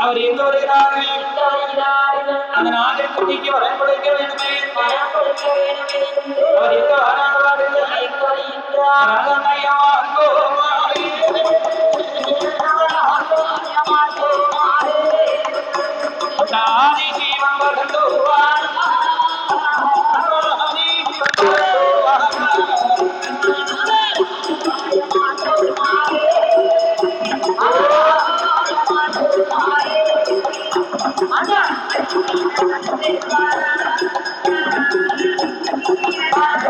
அவர் எங்க வருகிறார்கள் எங்க வருகிறார்கள் அந்த நாகக்குட்டிக்கு வரம் கொடுக்க வேண்டுமே பணம் கொடுக்க வேண்டுமே என்று அவர் எங்க வராங்க எங்க வருகின்றார் ரகமையா கோமாரி. நாடி ஜீவன் வருந்துவார். அவர்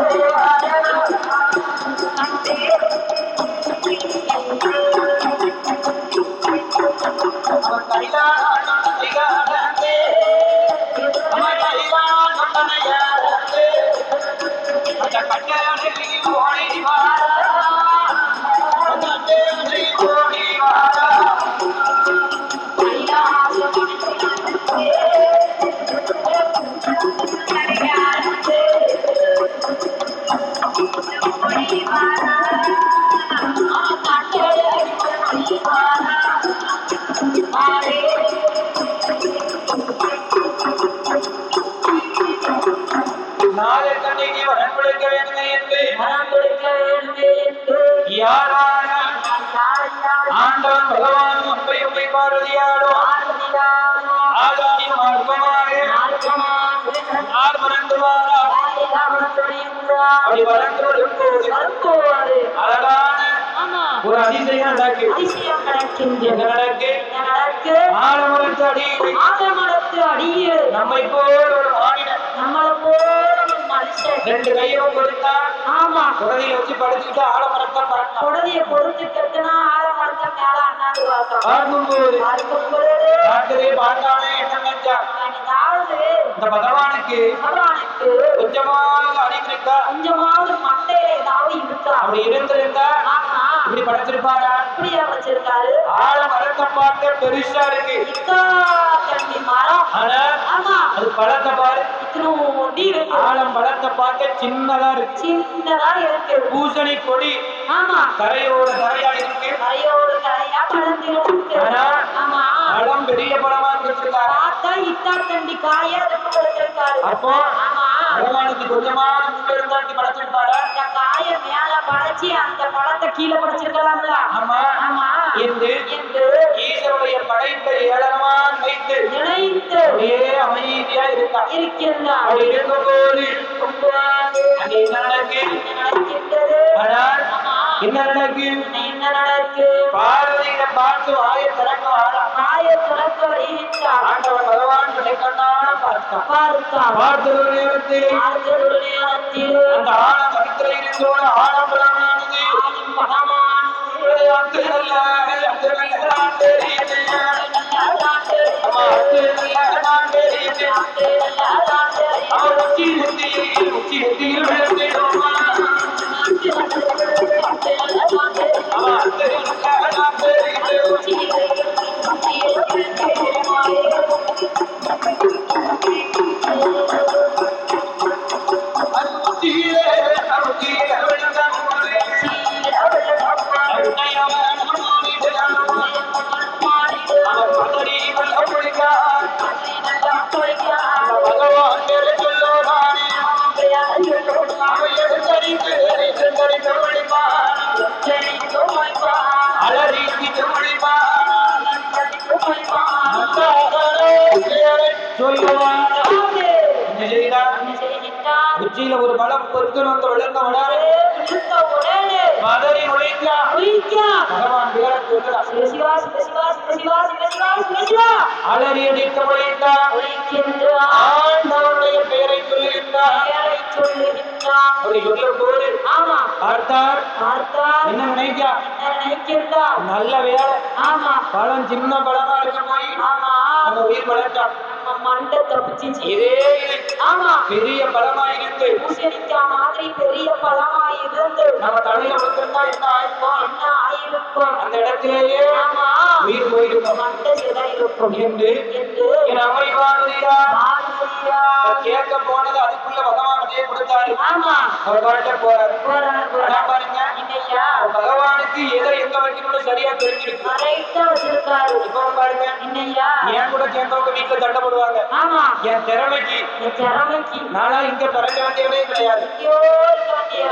அப்படி வளர்ந்தோடும் போது அழகான ஒரு அதிசயம் நடக்கு. அதிசயம் நடக்கின்றது. ஆலமரத்து அடியில். நம்மை போல் ஒரு மாநிலம் நம்மளை போல ஒரு மனுஷன் ரெண்டு கையும் கொடுத்தா ஆமா. குடலையில வச்சு படுத்துக்கிட்டு பார்க்கலாம் குடதிய பொறுத்து கட்டுனா ஆலமரத்தை மேல அண்ணாந்து பார்க்கலாம் பார்க்கும்போது பார்க்கும் பொழுது பார்க்கவே பார்க்காம என்ன நினைச்சா அதாவது இந்த பகவானுக்கு பகவானுக்கு கொஞ்சமாக அறிவிருக்கா கொஞ்சமாவது மண்டையில ஏதாவது இருக்கா? அப்படி இருந்திருந்தா ஆமா இப்படி படைச்சிருப்பாரா? ஆழமரத்தை பார்க்க பெருசா இருக்கு. அது பழத்தை பாரு. இருக்கு. ஆழம் பழத்தை பார்க்க சின்னதா இருக்கு. சின்னதா இருக்கு. பூசணி கொடி. ஆமா. கரையோட கரையா இருக்கு. கரையோடு கரையா பழந்திருக்கு ஆனா, ஆமா. பழம் பெரிய பழமா வச்சிருக்காரு பார்த்தா இத்தா தண்டி காயா இருக்கு கொடுத்திருக்காரு அப்போ பகவானுக்கு கொஞ்சமா முன்ன இருந்தா இப்படி படைச்சிருப்பாரா? இந்த காய மேல படைச்சு அந்த பழத்தை கீழே படைச்சிருக்கலாம்ல. ஆமா. ஆமா. என்று என்று ஈஸ்வருடைய படைப்பை ஏளனமா வைத்து நினைத்து அப்படியே அமைதியா இருக்கா இருக்கின்றார். அப்படி இருக்கும்போது கொண்டுவாரு. அங்கே என்ன நடக்கு என்ன நடக்கின்றது. ஆனால் என்ன நடக்கு? என்ன நடக்கு? பார்வதியிட பார்த்து வாயை திறக்க வாழா காய திறக்க வருகின்றார் ஆண்டவன் பகவான் கிடைக்கண்ணான பார்த்தான். பார்த்தார் பார்த்த ஒரு நேரத்தில் பார்த்த ஒரு நேரத்தில் அந்த ஆழ மரத்தில் இருந்தோட ஆடம்பரமானது ஆளும் பகவான் அந்த நல்ல அந்த நல்ல நான் தெரியுது. அம்மா, அந்த நல்ல நான் தெரியுது. அவன் உச்சி நெத்தியில் உச்சி நெத்தியில் உச்சியில ஒரு பலம் பொறுத்து வந்து விழுந்த உடனே மதறி நுழைந்தான் பகவான் பேரை சொல்லுகிறான் அலறி அடிக்க விளைந்தான் ஆண்டவருடைய பெயரை சொல்லுகின்றான் அப்படி சொல்லும் போது ஆமா. பார்த்தார் பார்த்தா என்ன நினைக்கா என்ன நினைக்கின்றார் நல்ல வேலை. ஆமா. பழம் சின்ன பழமா இருக்க போய். ஆமா. உயிர் நம்ம மண்டை தப்பிச்சிச்சு இதே இது ஆமா. பெரிய பழமா இருந்து. பூசணிக்காய் மாதிரி பெரிய இருந்து. நம்ம தலையில விழுந்திருந்தா என்ன ஆயிருக்கும்? என்ன ஆயிருக்கும்? அந்த இடத்திலேயே ஆமா. உயிர் போயிருக்கும். மண்டை சிதை இருக்கும். என்று என்று என் அமைவானுடையா பார்வதியா கேட்க போனது அதுக்குள்ள பகவான் அதே கொடுத்தாரு. ஆமா. அவர் பாட்ட போறாரு. போறார் பாருங்க. பகவானுக்கு எதை எங்க வைக்கணும்னு சரியா தெரிஞ்சிருக்கு. கரெக்டா வச்சிருக்காரு. இப்போ பாருங்க. என்னய்யா? என் கூட சேர்ந்தவங்க வீட்டுல சண்டை போடுவாங்க? ஆமா. என் திறமைக்கு. என் திறமைக்கு. நானா இங்க பிறக்க வேண்டியவனே கிடையாது.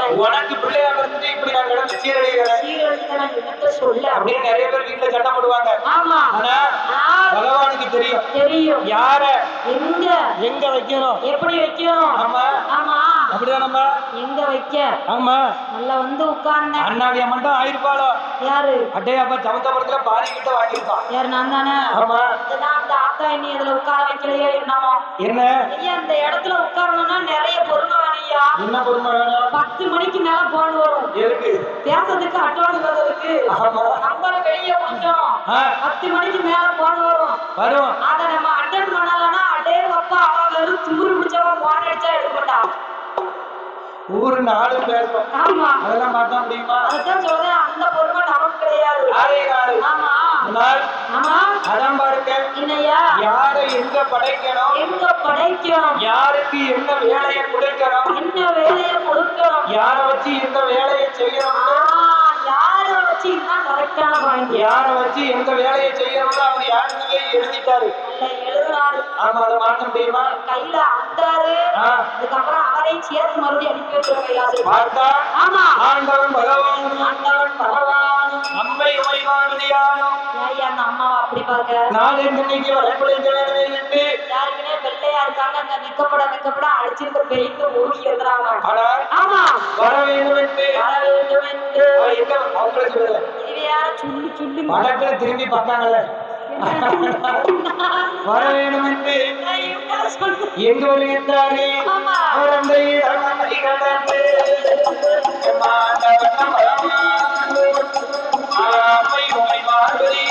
உனக்கு பிள்ளையா இருந்துட்டு இப்படி நான் கிடந்து சீரழிகிறேன். சீரழிக்க நான் என்னத்த சொல்ல? அப்படின்னு நிறைய பேர் வீட்டுல சண்டை போடுவாங்க. ஆமா. ஆனா பகவானுக்கு தெரியும். தெரியும். யார? எங்க? எங்க வைக்கணும்? எப்படி வைக்கணும்? ஆமா. ஆமா. அப்படிதானம்மா? எங்க வைக்க? ஆமா. நல்லா வந்து உட்கார்ந்தேன் அண்ணாவிய மட்டும் ஆயிருப்பாளோ? யாரு? அட்டே அப்ப சமத்தபுரத்துல பாதி கிட்ட வாங்கியிருக்கான். யாரு நான் தானே? ஆமா. இதுதான் அந்த ஆத்தா என்னை இதுல உட்கார வைக்கலையே என்னமோ. என்ன? ஐயா இந்த இடத்துல உட்காரணும்னா நிறைய பொறுமை வேணும் ஐயா. என்ன பொறுமை வேணும் பத்து மணிக்கு மேல போன் வரும். எதுக்கு? பேசுறதுக்கு அட்டோடு வர்றதுக்கு நம்பரை வெளியே கொஞ்சம் பத்து மணிக்கு மேல போன் வரும். வரும். அத நம்ம அட்டன் பண்ணலன்னா அடே அப்பா அவன் வெறும் திமிரு பிடிச்சவன் போன் அடிச்சா எடுக்க மாட்டான் ஊரு நாலு ஆமா. அதெல்லாம் மாத்த முடியுமா? அதுதான் சொல்றேன் அந்த பொறுமை நமக்கு கிடையாது. ஆறே நாலு. ஆமா. அதான் பாருங்க என்னய்யா யாரை எங்க படைக்கணும்? எங்க படைக்கணும்? யாருக்கு என்ன வேலையை கொடுக்கணும்? என்ன வேலையை கொடுக்கணும்? யாரை வச்சு எந்த வேலையை செய்யணும் யார வச்சு இதுதான் கரெக்டான பாயிண்ட் யாரை வச்சு எந்த வேலையை செய்யணும்னு அவர் யாருமே எழுதிட்டாரு. ஆமா அதை மாற்ற முடியுமா? கையில அந்தாரு அதுக்கப்புறம் சேர்த்து மறுபடியும் அனுப்பி வச்சிருக்க கைலாசம் பார்த்தா ஆமா. ஆண்டவன் பகவான் ஆண்டவன் பகவான் நம்மை உமைவானதியானோ ஏய் அந்த அம்மாவை அப்படி பார்க்க? நாளை இன்னைக்கு வரப்படுகிற என்று. யாருக்குனே வெள்ளையா இருக்காங்க அங்க நிக்கப்பட நிக்கப்பட அடிச்சிருக்க பெயிண்ட் எழுதுறாங்க ஆனால் ஆமா. வர வேண்டும் என்று வர வேண்டும் என்று அவ எங்க அவங்கள சொல்லல இது யார திரும்பி பார்த்தாங்கல்ல. வர வேண்டும் என்று. எங்கு வருகின்றாரே மாண்டவன் ஆமை உமை மாறுதியா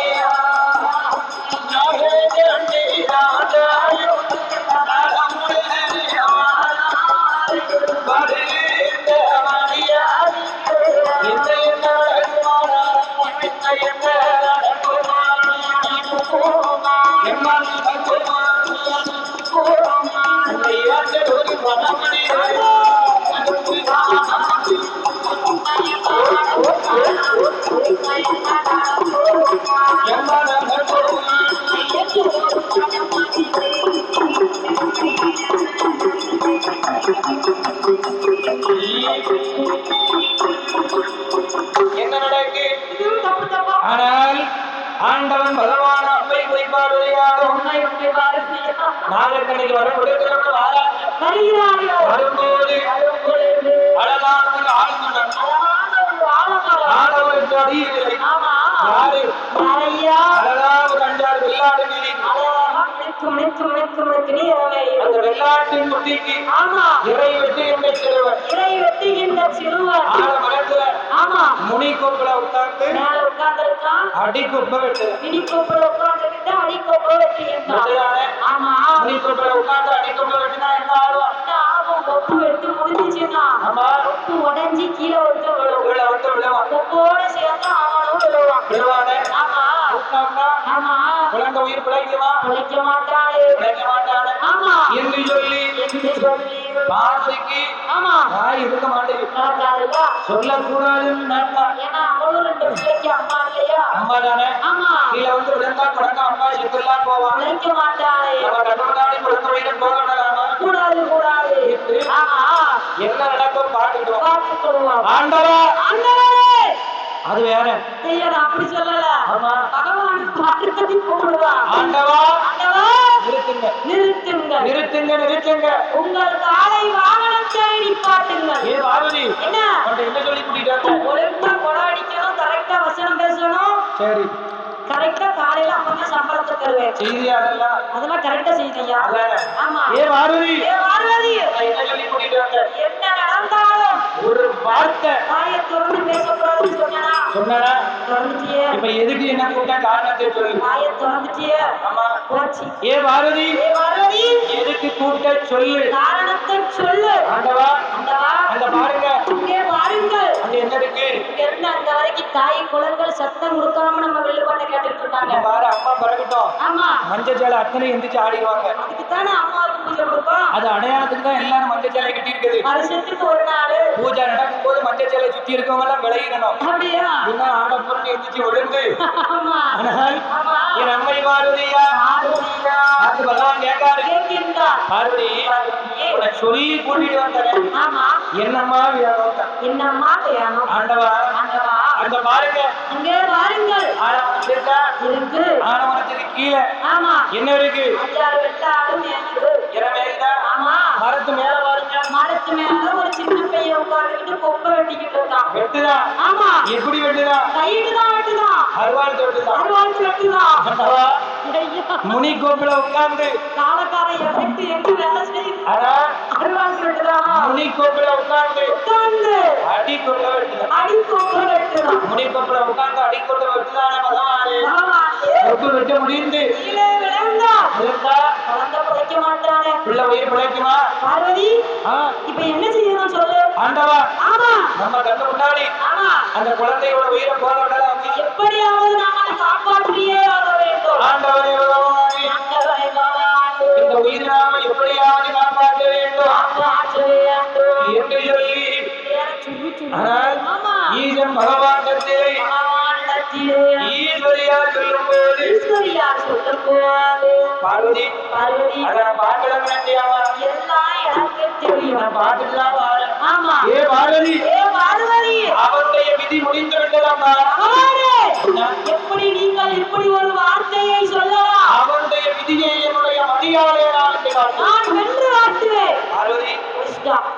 ஆனால் ஆண்டவன் பகவான் அம்மை பாரதியா நாகக்கண்ணைக்கு வர கொடுக்கிறவங்க வாரா வருகிறார்கள் வரும்போது அழகான ஆலமரம். அடியில்லை ஆமா. யாரு? யாரையா அழகா ஒரு அஞ்சாறு வெள்ளாடு இறமை. அந்த வெள்ளாட்டின் குட்டிக்கு ஆமா. இறை வெட்டி என்ற சிறுவன் இறை வெட்டுகின்ற மரத்துல ஆமா. முனி கொப்புல உட்கார்ந்து மேல அடி கொப்ப வெட்டு இடி கொப்புல உட்கார்ந்துகிட்டு அடி கொப்புல வெட்டுகின்றான். ஆமா. முனி கொப்புல உட்கார்ந்து அடி கொப்ப வெட்டினா என்ன ஆகும்? கொப்பு வெட்டு முடிஞ்சுச்சுன்னா கொப்பு உடைஞ்சி கீழே வந்து விழும் கொப்போட சேர்ந்து அவனும் விழுவான் விழுவானே ஆமா. ஆமா. குழந்தை உயிர் பிழைக்குமா? உழைக்க மாட்டாளே. பிழைக்க மாட்டானே ஆமா. என்று சொல்லி என்று சொல்லி. பார்வைக்கு ஆமா. வாய் இருக்க மாட்டேங்குது. சொல்லக்கூடாதுன்னு நினைப்பா. ஏன்னா அவளும் ரெண்டு பிள்ளைக்கு அம்மா இல்லையா? அம்மா தானே? ஆமா. கீழே வந்து விழுந்தா குழந்தை அம்மா செத்துலாம் போவான் உழைக்க மாட்டாளே. நம்ம கட்டுப்படாடி குழந்தை உயிரை போக விடலாமா கூடாது கூடாது. ஆமா என்ன நடக்கும்? பாட்டுக்கிடுவோம் பார்த்து கொள்வோம் ஆண்டவா ஆண்டவரே! அது வேற. ஐயா அப்படி சொல்லல. ஆமா. பகவான் பாட்டு கட்டி கூப்பிடுவா ஆண்டவா! ஆண்டவா! நிறுத்துங்க. நிறுத்துங்கள் நிறுத்துங்க நிறுத்துங்க. உங்கள் காலை வாகனத்தை நிப்பாட்டுங்கள் ஏ பார்வதி! என்ன? என்ன சொல்லி கூட்டிட்டு? ஒழுங்கா கொடை அடிக்கணும் கரெக்டா வசனம் பேசணும். சரி. கரெக்டா காலையில அப்பதான் சம்பளத்தை தருவேன் செய்தி அதெல்லாம் கரெக்டா செய்தியா. ஆமா. ஏ பார்வதி? ஏ நான் என்ன நடந்தாலும் ஒரு வார்த்தை. வாயை திறந்து பேசக்கூடாதுன்னு சொன்னா சொன்னா திறந்துட்டியே. இப்ப எதுக்கு என்ன கூட்ட காரணத்தை சொல்லு வாயை திறந்துட்டியே. ஆமா. போச்சு. ஏ பார்வதி? ஏ பார்வதி. எதுக்கு கூட்ட சொல்லு. காரணத்தை சொல்லு. ஆண்டவா அந்தவா அந்த பாருங்க இங்கே பாருங்கள் அங்க என்ன இருக்கு இங்க இருந்து அந்த வரைக்கும் தாய் குளங்கள் சத்தம் கொடுக்காம நம்ம பண்ண கேட்டுட்டு இருக்காங்க. பாரு அம்மா பிறகட்டும் ஆமா. மஞ்சள் ஜால அத்தனை எந்திரிச்சு ஆடிடுவாங்க. அதுக்கு தானே அம்மாவுக்கு பூஜை கொடுப்போம் அது அடையாளத்துக்கு தான் எல்லாரும் மஞ்சள் சேலை கட்டி இருக்குது வருஷத்துக்கு ஒரு நாள். பூஜை நடக்கும் போது மஞ்சள் சேலை சுத்தி இருக்கவங்க எல்லாம் விளையிடணும் அப்படியா இன்னும் ஆடப்புறம் எந்திரிச்சு விழுந்து ஆமா. என் அம்மை கேட்கின்றார். பார்வதி சொல்லி கூட்டிட்டு வந்தேன் ஆமா. என்னம்மா வேணும் என்னம்மா வேணும் ஆண்டவா. ஆண்டவா. அங்க பாருங்க. அங்கே வாருங்கள் ஆடவன் இருக்கா. இருக்கு ஆடவனத்துக்கு கீழே. ஆமா. என்ன இருக்கு? அஞ்சாறு வெட்டாடு மேயுது இறமேதா ஆமா. மரத்து மேல பாருங்க. மரத்து மேல ஒரு சின்ன பையன் உட்கார்ந்துக்கிட்டு கொப்பை வெட்டிக்கிட்டு இருக்கான் வெட்டுதான் ஆமா. எப்படி வெட்டுதான் கையிட்டு தான் வெட்டுதான். அருவாள் தொட்டுதான். அருவாள் வெட்டுதான் முனி கோப்புல உட்கார்ந்து. காலக்காரன் எஃபெக்ட் வேலை செய்யுது வெட்டுதான் முனி கோப்புல உட்கார்ந்து. உட்கார்ந்து. அடி கொட்ட வெட்டுதான் அடி கொப்பை வெட்டுதான் முனி கோப்புல உட்கார்ந்து அடி கொட்ட வெட்டுதான பகவானே கொட்டு வெட்ட முடிந்து கீழே விழுந்தா. இருந்தா குழந்தை பிழைக்க மாட்டானே. பிள்ளை உயிர் பிழைக்குமா? பார்வதி ஆ, இப்ப என்ன செய்யணும் சொல்லு. ஆண்டவா ஆமா. நம்ம கண்ணு முன்னாடி ஆமா. அந்த குழந்தையோட உயிரை போல விடலாம். எப்படியாவது நாம் காப்பாற்றியே ஆக இந்த உயிரை நாம எப்படியாவது காப்பாற்ற வேண்டும். என்று சொல்லி பேரை சொல்லி சொல்லி. ஆனால் ஆமா. ஈசன் பகவான் தந்தையை பகவானிடத்திலே ஈஸ்வரியா சொல்லும் போது ஈஸ்வரியார் சொல்லும்போது, பார்வதி பார்வதி, அதான் பாட்டுல நினைச்சியாமா எல்லாம் எனக்கு தெரியும். நான் பாட்டுக்குதான் வாரேன் ஆமா. ஏ பார்வதி ஏ பார்வதி, அவருடைய விதி முடிந்து விட்டதாமா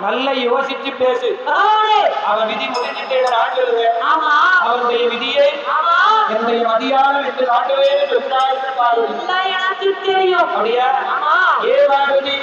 நல்லா யோசிச்சு பேசு. அவன் விதி முடிஞ்சிட்டு ஆமா. அவருடைய விதியை ஆமா. என்னுடைய மதியானம் என்று எனக்கு தெரியும். அப்படியா? ஆமா. ஏ பார்வதி